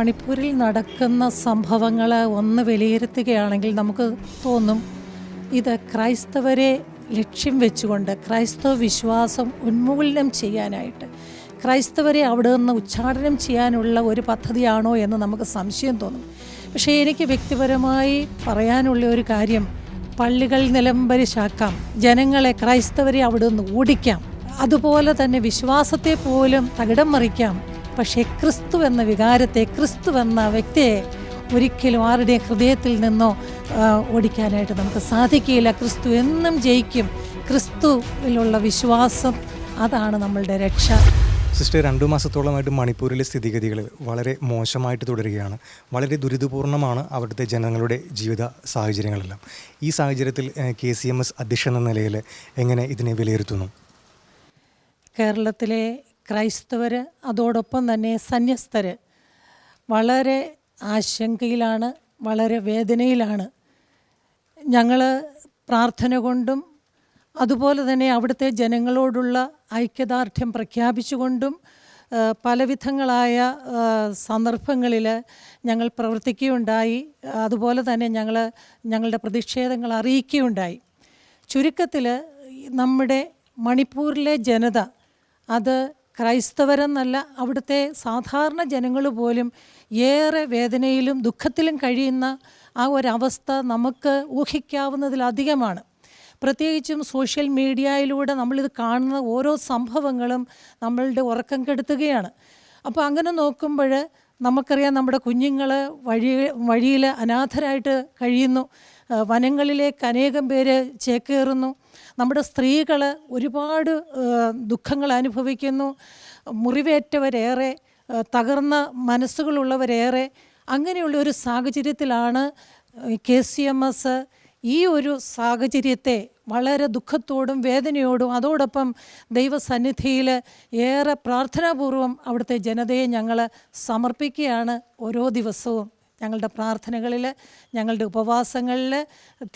മണിപ്പൂരിൽ നടക്കുന്ന സംഭവങ്ങൾ ഒന്ന് വിലയിരുത്തുകയാണെങ്കിൽ നമുക്ക് തോന്നും ഇത് ക്രൈസ്തവരെ ലക്ഷ്യം വെച്ചുകൊണ്ട് ക്രൈസ്തവ വിശ്വാസം ഉന്മൂലനം ചെയ്യാനായിട്ട് ക്രൈസ്തവരെ അവിടെ നിന്ന് ഉച്ചാടനം ചെയ്യാനുള്ള ഒരു പദ്ധതിയാണോ എന്ന് നമുക്ക് സംശയം തോന്നും. പക്ഷേ എനിക്ക് വ്യക്തിപരമായി പറയാനുള്ള ഒരു കാര്യം പള്ളികൾ നിലംപരിശാക്കാം ജനങ്ങളെ ക്രൈസ്തവരെ അവിടെ നിന്ന് ഓടിക്കാം അതുപോലെ തന്നെ വിശ്വാസത്തെ പോലും തകിടം മറിക്കാം പക്ഷേ ക്രിസ്തു എന്ന വികാരത്തെ ക്രിസ്തു എന്ന വ്യക്തിയെ ഒരിക്കലും ആരുടെയും ഹൃദയത്തിൽ നിന്നോ ഓടിക്കാനായിട്ട് നമുക്ക് സാധിക്കുകയില്ല. ക്രിസ്തു എന്നും ജയിക്കും. ക്രിസ്തുവിലുള്ള വിശ്വാസം അതാണ് നമ്മളുടെ രക്ഷ. സിസ്റ്റർ രണ്ടു മാസത്തോളമായിട്ട് മണിപ്പൂരിലെ സ്ഥിതിഗതികൾ വളരെ മോശമായിട്ട് തുടരുകയാണ്. വളരെ ദുരിതപൂർണമാണ് അവിടുത്തെ ജനങ്ങളുടെ ജീവിത സാഹചര്യങ്ങളെല്ലാം. ഈ സാഹചര്യത്തിൽ കെ സി എം എസ് അധ്യക്ഷൻ എന്ന നിലയിൽ എങ്ങനെ ഇതിനെ വിലയിരുത്തുന്നു? കേരളത്തിലെ ക്രൈസ്തവർ അതോടൊപ്പം തന്നെ സന്യസ്തർ വളരെ ആശങ്കയിലാണ് വളരെ വേദനയിലാണ്. ഞങ്ങൾ പ്രാർത്ഥന കൊണ്ടും അതുപോലെ തന്നെ അവിടുത്തെ ജനങ്ങളോടുള്ള ഐക്യദാർഢ്യം പ്രഖ്യാപിച്ചുകൊണ്ടും പലവിധങ്ങളായ സന്ദർഭങ്ങളിൽ ഞങ്ങൾ പ്രവർത്തിക്കുകയുണ്ടായി. അതുപോലെ തന്നെ ഞങ്ങൾ ഞങ്ങളുടെ പ്രതിഷേധങ്ങൾ അറിയിക്കുകയുണ്ടായി. ചുരുക്കത്തിൽ നമ്മുടെ മണിപ്പൂരിലെ ജനത അത് ക്രൈസ്തവരെന്നല്ല അവിടുത്തെ സാധാരണ ജനങ്ങൾ പോലും ഏറെ വേദനയിലും ദുഃഖത്തിലും കഴിയുന്ന ആ ഒരവസ്ഥ നമുക്ക് ഊഹിക്കാവുന്നതിലധികമാണ് പ്രത്യേകിച്ചും സോഷ്യൽ മീഡിയയിലൂടെ നമ്മളിത് കാണുന്ന ഓരോ സംഭവങ്ങളും നമ്മളുടെ ഉറക്കം കെടുത്തുകയാണ്. അപ്പോൾ അങ്ങനെ നോക്കുമ്പോൾ നമുക്കറിയാം നമ്മുടെ കുഞ്ഞുങ്ങൾ വഴി വഴിയിൽ അനാഥരായിട്ട് കഴിയുന്നു. വനങ്ങളിലേക്ക് അനേകം പേര് ചേക്കേറുന്നു. നമ്മുടെ സ്ത്രീകൾ ഒരുപാട് ദുഃഖങ്ങൾ അനുഭവിക്കുന്നു. മുറിവേറ്റവരേറെ തകർന്ന മനസ്സുകളുള്ളവരേറെ. അങ്ങനെയുള്ള ഒരു സാഹചര്യത്തിലാണ് കെ സി എം എസ് ഈ ഒരു സാഹചര്യത്തെ വളരെ ദുഃഖത്തോടും വേദനയോടും അതോടൊപ്പം ദൈവസന്നിധിയിൽ ഏറെ പ്രാർത്ഥനാപൂർവം അവിടുത്തെ ജനതയെ ഞങ്ങൾ സമർപ്പിക്കുകയാണ് ഓരോ ദിവസവും. ഞങ്ങളുടെ പ്രാർത്ഥനകളിൽ ഞങ്ങളുടെ ഉപവാസങ്ങളിൽ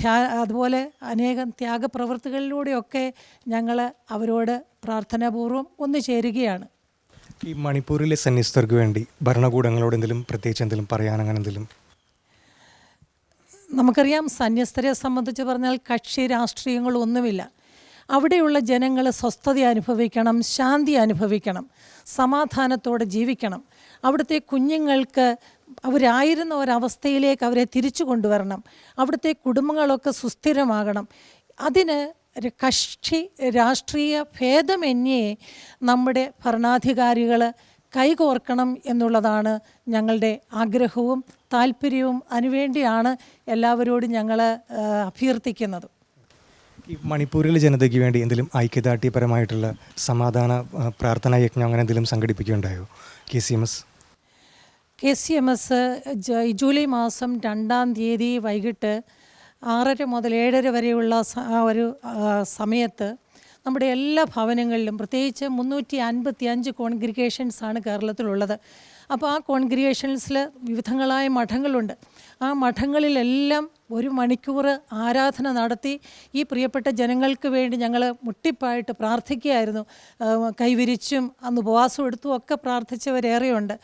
ധ്യാ അതുപോലെ അനേകം ത്യാഗപ്രവൃത്തികളിലൂടെയൊക്കെ ഞങ്ങൾ അവരോട് പ്രാർത്ഥനാപൂർവം ഒന്നു ചേരുകയാണ്. ഈ മണിപ്പൂരിലെ സന്യസ്തർക്ക് വേണ്ടി ഭരണകൂടങ്ങളോട് എന്തെങ്കിലും പ്രത്യേകിച്ച് എന്തെങ്കിലും പറയാൻ അങ്ങനെ എന്തെങ്കിലും? നമുക്കറിയാം സന്യസ്തരെ സംബന്ധിച്ച് പറഞ്ഞാൽ കക്ഷി രാഷ്ട്രീയങ്ങളൊന്നുമില്ല അവിടെയുള്ള ജനങ്ങൾ സ്വസ്ഥത അനുഭവിക്കണം ശാന്തി അനുഭവിക്കണം സമാധാനത്തോടെ ജീവിക്കണം. അവിടുത്തെ കുഞ്ഞുങ്ങൾക്ക് അവരായിരുന്ന ഒരവസ്ഥയിലേക്ക് അവരെ തിരിച്ചു കൊണ്ടുവരണം. അവിടുത്തെ കുടുംബങ്ങളൊക്കെ സുസ്ഥിരമാകണം. അതിന് കക്ഷി രാഷ്ട്രീയ ഭേദമന്യേ നമ്മുടെ ഭരണാധികാരികൾ കൈകോർക്കണം എന്നുള്ളതാണ് ഞങ്ങളുടെ ആഗ്രഹവും താല്പര്യവും അതിനുവേണ്ടിയാണ് എല്ലാവരോടും ഞങ്ങൾ അഭ്യർത്ഥിക്കുന്നത്. ഈ മണിപ്പൂരിലെ ജനതയ്ക്ക് വേണ്ടി എന്തെങ്കിലും ഐക്യദാർഢ്യപരമായിട്ടുള്ള സമാധാന പ്രാർത്ഥന യജ്ഞം അങ്ങനെ എന്തെങ്കിലും സംഘടിപ്പിക്കുകയുണ്ടായോ? K C M S K C M S July മാസം രണ്ടാം തീയതി വൈകിട്ട് ആറര മുതൽ ഏഴര വരെയുള്ള ഒരു സമയത്ത് നമ്മുടെ എല്ലാ ഭവനങ്ങളിലും പ്രത്യേകിച്ച് മുന്നൂറ്റി അൻപത്തി അഞ്ച് കോൺഗ്രിഗേഷൻസാണ് കേരളത്തിലുള്ളത്. അപ്പോൾ ആ കോൺഗ്രിഗേഷൻസിൽ വിവിധങ്ങളായ മഠങ്ങളുണ്ട്. ആ മഠങ്ങളിലെല്ലാം ഒരു മണിക്കൂർ ആരാധന നടത്തി ഈ പ്രിയപ്പെട്ട ജനങ്ങൾക്ക് വേണ്ടി ഞങ്ങൾ മുട്ടിപ്പായിട്ട് പ്രാർത്ഥിക്കുകയായിരുന്നു. കൈവിരിച്ചും അന്ന് ഉപവാസം എടുത്തും ഒക്കെ പ്രാർത്ഥിച്ചവരേറെയുണ്ട്.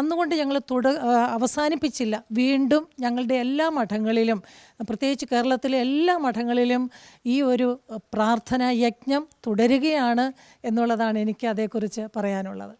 അന്നുകൊണ്ട് ഞങ്ങൾ തുട അവസാനിപ്പിച്ചില്ല. വീണ്ടും ഞങ്ങളുടെ എല്ലാ മഠങ്ങളിലും പ്രത്യേകിച്ച് കേരളത്തിലെ എല്ലാ മഠങ്ങളിലും ഈ ഒരു പ്രാർത്ഥനാ യജ്ഞം തുടരുകയാണ് എന്നുള്ളതാണ് എനിക്ക് അതേക്കുറിച്ച് പറയാനുള്ളത്.